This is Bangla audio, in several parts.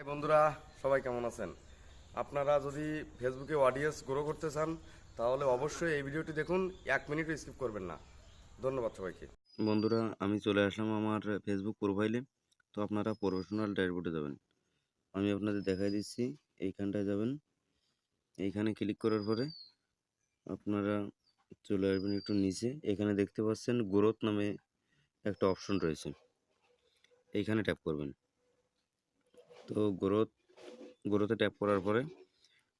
বন্ধুরা, সবাই কেমন আছেন? আপনারা যদি ফেসবুকে অডিয়েন্স গ্রো করতে চান, তাহলে অবশ্যই এই ভিডিওটি দেখুন, এক মিনিটও স্কিপ করবেন না। ধন্যবাদ সবাইকে। বন্ধুরা, আমি চলে আসলাম আমার ফেসবুক প্রোফাইলে তো আপনারা প্রফেশনাল ড্যাশবোর্ডে যাবেন। আমি আপনাদের দেখাই দিচ্ছি, এইখানটায় যাবেন। এইখানে ক্লিক করার পরে আপনারা চলে আসবেন একটু নিচে। এখানে দেখতে পাচ্ছেন গ্রোথ নামে একটা অপশন রয়েছে। এইখানে ট্যাপ করবেন। তো গ্রোথ, গ্রোথে ট্যাপ করার পরে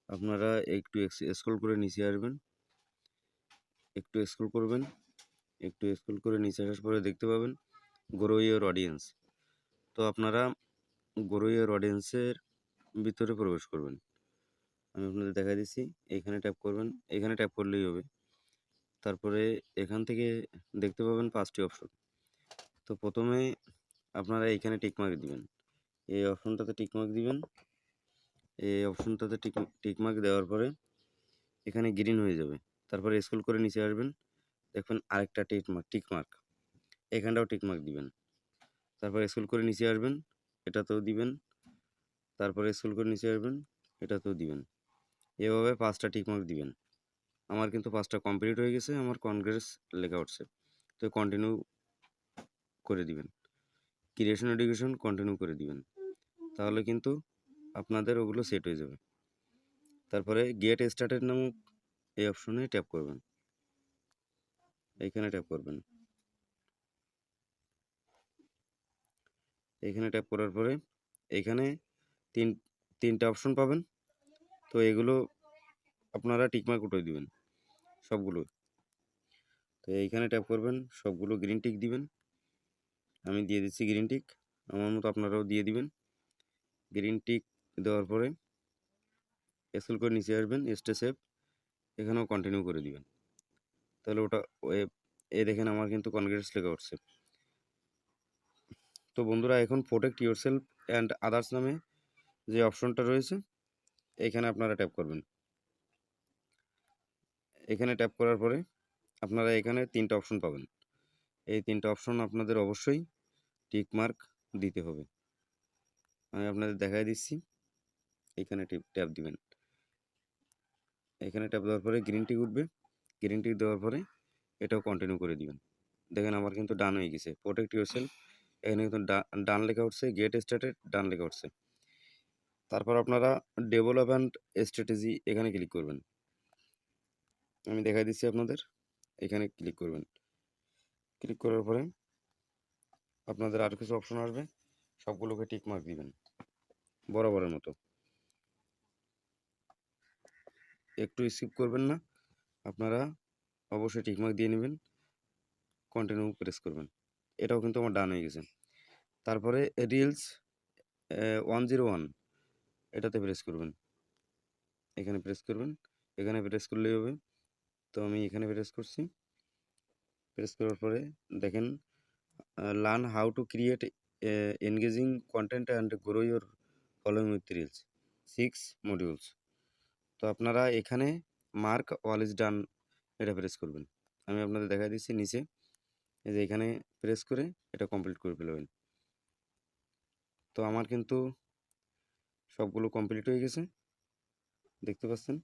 আপনারা একটু স্ক্রল করে নিচে আসবেন। একটু স্ক্রল করবেন, একটু স্ক্রল করে নিচে আসার পরে দেখতে পাবেন গ্রো ইয়ার অডিয়েন্স তো আপনারা গ্রো ইয়োর অডিয়েন্সের ভিতরে প্রবেশ করবেন। আমি আপনাদের দেখা দিচ্ছি, এখানে ট্যাপ করবেন, এখানে ট্যাপ করলেই হবে। তারপরে এখান থেকে দেখতে পাবেন পাঁচটি অপশন। তো প্রথমে আপনারা এইখানে টিকমার্ক দিবেন। এই অপশনটাতে টিকমার্ক দিবেন। এই অপশনটাতে টিক টিকমার্ক দেওয়ার পরে এখানে গ্রিন হয়ে যাবে। তারপরে স্কুল করে নিচে আসবেন। দেখবেন আরেকটা টিক মার্ক টিক মার্ক এখানটাও টিক মার্ক দিবেন। তারপর স্কুল করে নিচে আসবেন। এটাতেও দিবেন। তারপরে স্কুল করে নিচে আসবেন। এটাতেও দিবেন। এভাবে পাঁচটা টিক মার্ক দিবেন। আমার কিন্তু পাঁচটা কমপ্লিট হয়ে গেছে। আমার কনগ্রেস লেখা উঠছে। তো কন্টিনিউ করে দিবেন। ক্রিয়েশন এডুকেশন কন্টিনিউ করে দিবেন। তাহলে কিন্তু আপনাদের ওগুলো সেট হয়ে যাবে। তারপরে গেট স্টার্টেড নামক এই অপশনে ট্যাপ করবেন। এইখানে ট্যাপ করবেন। এইখানে ট্যাপ করার পরে এইখানে তিন, তিনটা অপশন পাবেন। তো এগুলো আপনারা টিকমার্ক উঠে দিবেন সবগুলো। তো এইখানে ট্যাপ করবেন, সবগুলো গ্রিন টিক দিবেন। আমি দিয়ে দিচ্ছি গ্রিন টিক আমার মতো আপনারাও দিয়ে দিবেন। গ্রিন টিক দেওয়ার পরে স্কুল করে নিচে আসবেন, স্টে সেভ এখানেও কন্টিনিউ করে দিবেন। তাহলে ওটা এ- এ দেখেন আমার কিন্তু কনগ্রেস লেখা উঠছে। তো বন্ধুরা, এখন protect your self and others নামে যে অপশনটা রয়েছে, এখানে আপনারা ট্যাপ করবেন। এখানে ট্যাপ করার পরে আপনারা এখানে তিনটা অপশন পাবেন। এই তিনটা অপশন আপনাদের অবশ্যই টিক মার্ক দিতে হবে। আমি আপনাদের দেখাই দিচ্ছি। এখানে ট্যাপ দিবেন। এখানে ট্যাপ দেওয়ার পরে গ্রিন টিক উঠবে। গ্রিন টিক দেওয়ার পরে এটাও কন্টিনিউ করে দিবেন। দেখেন আমার কিন্তু ডান হয়ে গেছে। প্রোটেক্ট ইউর সেল এখানে কিন্তু ডান লেখা উঠছে। গেট স্টার্টেড ডান লেখা উঠছে। তারপর আপনারা ডেভেলপমেন্ট স্ট্র্যাটেজি এখানে ক্লিক করবেন। আমি দেখাই দিচ্ছি আপনাদের। এখানে ক্লিক করবেন। ক্লিক করার পরে আপনাদের আর কিছু অপশন আসবে। সবগুলোকে টিক মার্ক দিবেন। বরাবরের মতো। একটু স্কিপ করবেন না। আপনারা অবশ্যই টিক মার্ক দিয়ে নেবেন। কন্টিনিউ প্রেস করবেন। এটাও কিন্তু আমার ডান হয়ে গেছে। তারপরে রিলস ওয়ান জিরো ওয়ান এটাতে প্রেস করবেন। এখানে প্রেস করবেন। এখানে প্রেস করলেই হবে। তো আমি এখানে প্রেস করছি। প্রেস করার পরে দেখেন learn how to create engaging content and grow your following with reels six modules তো আপনারা এখানে মার্ক অল ইজ ডান এটা প্রেস করবেন। আমি আপনাদের দেখাই দিচ্ছি নিচে। যে এখানে প্রেস করে এটা কমপ্লিট করে ফেলবেন। তো আমার কিন্তু সবগুলো কমপ্লিট হয়ে গেছে। দেখতে পাচ্ছেন?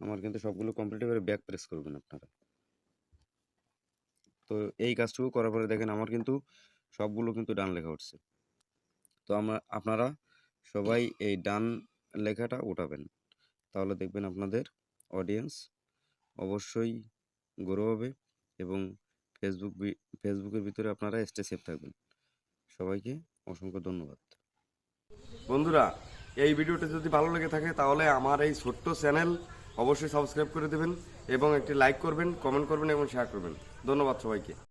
আমার কিন্তু সবগুলো কমপ্লিট করে ব্যাক প্রেস করবেন আপনারা। তো এই কাজটুকু করার পরে দেখেন আমার কিন্তু সবগুলো কিন্তু ডান লেখা উঠছে। তো আমরা, আপনারা সবাই এই ডান লেখাটা উঠাবেন। তাহলে দেখবেন আপনাদের অডিয়েন্স অবশ্যই গ্রো হবে এবং ফেসবুক ফেসবুকের ভিতরে আপনারা স্টে সেফ থাকবেন। সবাইকে অসংখ্য ধন্যবাদ। বন্ধুরা, এই ভিডিওটা যদি ভালো লেগে থাকে তাহলে আমার এই ছোট্ট চ্যানেল অবশ্যই সাবস্ক্রাইব করে দেবেন এবং একটি লাইক করবেন, কমেন্ট করবেন এবং শেয়ার করবেন। ধন্যবাদ সবাইকে।